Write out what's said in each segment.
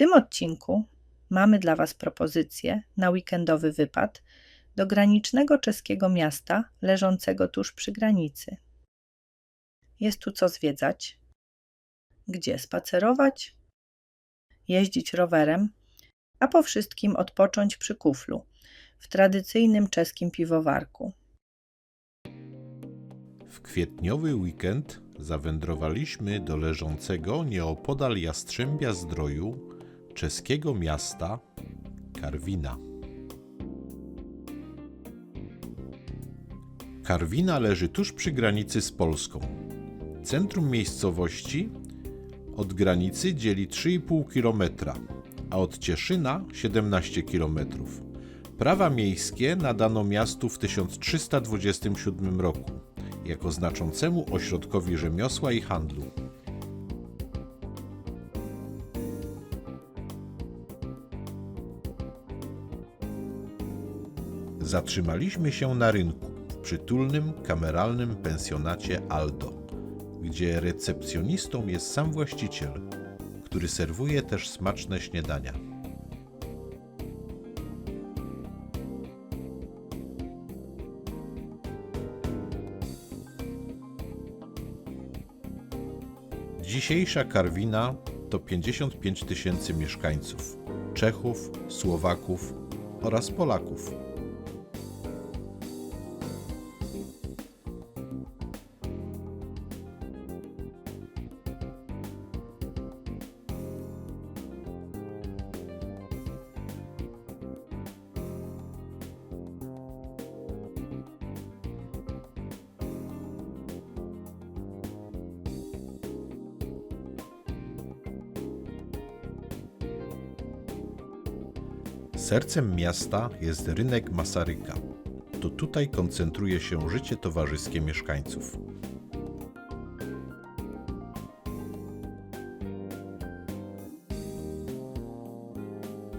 tym odcinku mamy dla Was propozycję na weekendowy wypad do granicznego czeskiego miasta leżącego tuż przy granicy. Jest tu co zwiedzać, gdzie spacerować, jeździć rowerem, a po wszystkim odpocząć przy kuflu w tradycyjnym czeskim piwowarku. W kwietniowy weekend zawędrowaliśmy do leżącego nieopodal Jastrzębia Zdroju czeskiego miasta Karwina. Karwina leży tuż przy granicy z Polską. Centrum miejscowości od granicy dzieli 3,5 km, a od Cieszyna 17 km. Prawa miejskie nadano miastu w 1327 roku jako znaczącemu ośrodkowi rzemiosła i handlu. Zatrzymaliśmy się na rynku w przytulnym, kameralnym pensjonacie Aldo, gdzie recepcjonistą jest sam właściciel, który serwuje też smaczne śniadania. Dzisiejsza Karwina to 55 tysięcy mieszkańców Czechów, Słowaków oraz Polaków. Sercem miasta jest rynek Masaryka. To tutaj koncentruje się życie towarzyskie mieszkańców.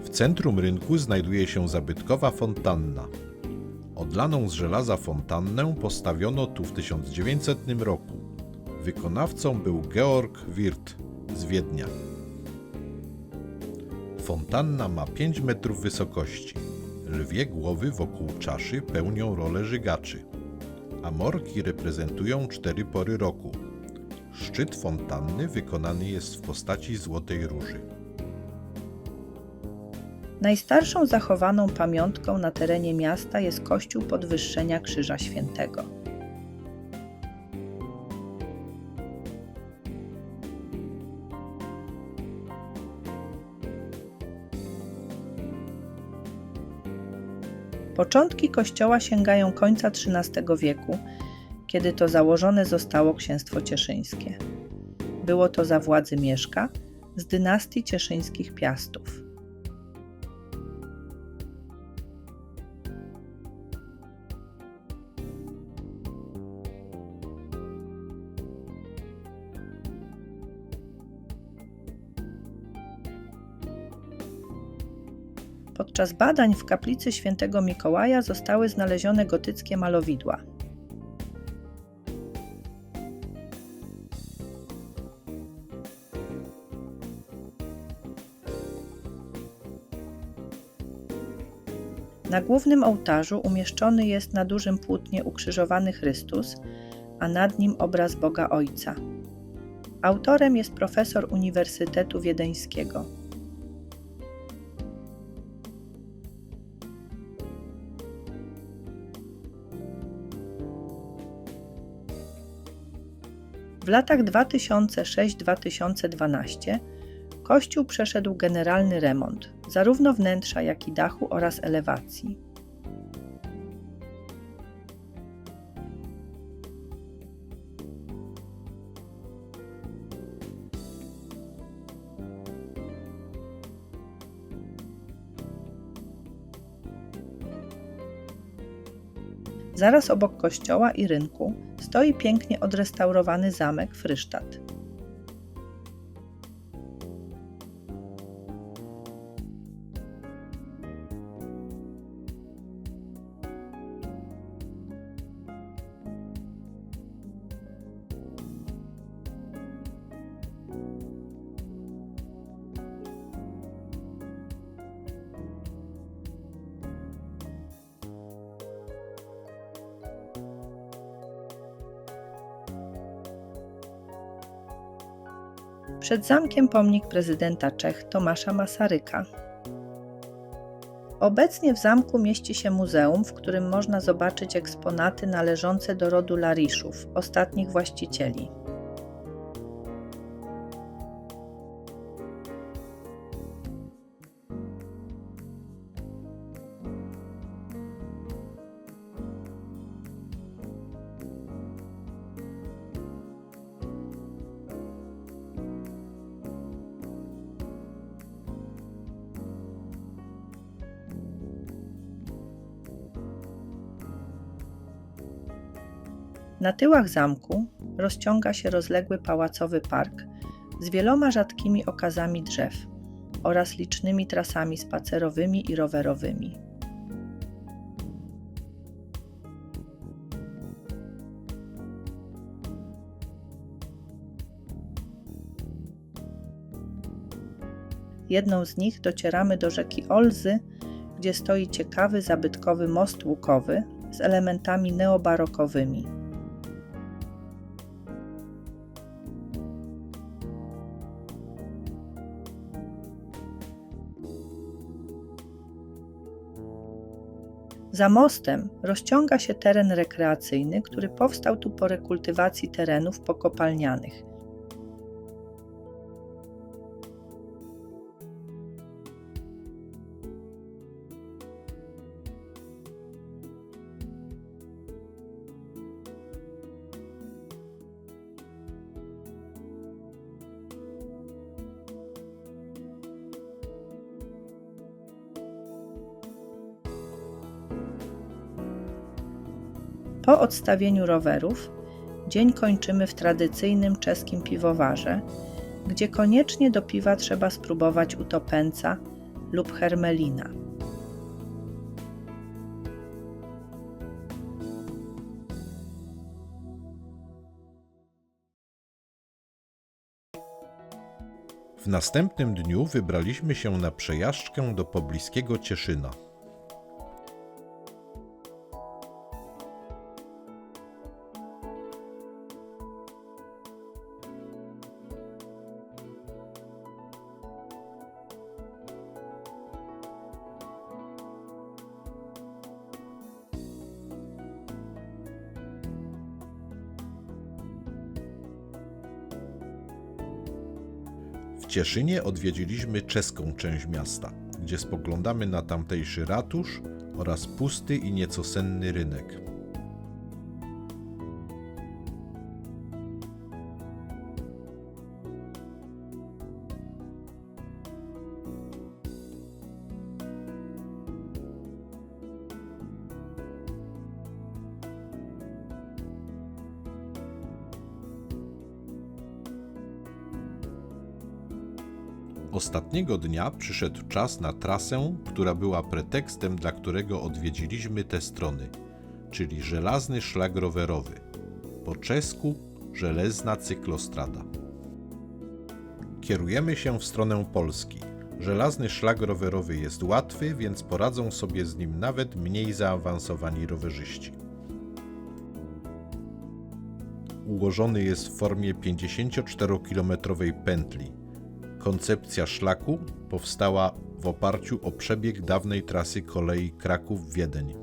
W centrum rynku znajduje się zabytkowa fontanna. Odlaną z żelaza fontannę postawiono tu w 1900 roku. Wykonawcą był Georg Wirth z Wiednia. Fontanna ma 5 metrów wysokości. Lwie głowy wokół czaszy pełnią rolę żygaczy, a morki reprezentują cztery pory roku. Szczyt fontanny wykonany jest w postaci złotej róży. Najstarszą zachowaną pamiątką na terenie miasta jest kościół Podwyższenia Krzyża Świętego. Początki kościoła sięgają końca XIII wieku, kiedy to założone zostało księstwo cieszyńskie. Było to za władzy Mieszka z dynastii cieszyńskich Piastów. Podczas badań w kaplicy świętego Mikołaja zostały znalezione gotyckie malowidła. Na głównym ołtarzu umieszczony jest na dużym płótnie ukrzyżowany Chrystus, a nad nim obraz Boga Ojca. Autorem jest profesor Uniwersytetu Wiedeńskiego. Latach 2006-2012 kościół przeszedł generalny remont, zarówno wnętrza, jak i dachu oraz elewacji. Zaraz obok kościoła i rynku stoi pięknie odrestaurowany zamek Frysztat. Przed zamkiem pomnik prezydenta Czech Tomasza Masaryka. Obecnie w zamku mieści się muzeum, w którym można zobaczyć eksponaty należące do rodu Lariszów, ostatnich właścicieli. Na tyłach zamku rozciąga się rozległy pałacowy park z wieloma rzadkimi okazami drzew oraz licznymi trasami spacerowymi i rowerowymi. Jedną z nich docieramy do rzeki Olzy, gdzie stoi ciekawy zabytkowy most łukowy z elementami neobarokowymi. Za mostem rozciąga się teren rekreacyjny, który powstał tu po rekultywacji terenów pokopalnianych. Po odstawieniu rowerów, dzień kończymy w tradycyjnym czeskim piwowarze, gdzie koniecznie do piwa trzeba spróbować utopenca lub hermelina. W następnym dniu wybraliśmy się na przejażdżkę do pobliskiego Cieszyna. Cieszynie odwiedziliśmy czeską część miasta, gdzie spoglądamy na tamtejszy ratusz oraz pusty i nieco senny rynek. Ostatniego dnia przyszedł czas na trasę, która była pretekstem, dla którego odwiedziliśmy te strony, czyli żelazny szlak rowerowy. Po czesku żelezna cyklostrada. Kierujemy się w stronę Polski. Żelazny szlak rowerowy jest łatwy, więc poradzą sobie z nim nawet mniej zaawansowani rowerzyści. Ułożony jest w formie 54-kilometrowej pętli, Koncepcja szlaku powstała w oparciu o przebieg dawnej trasy kolei Kraków-Wiedeń.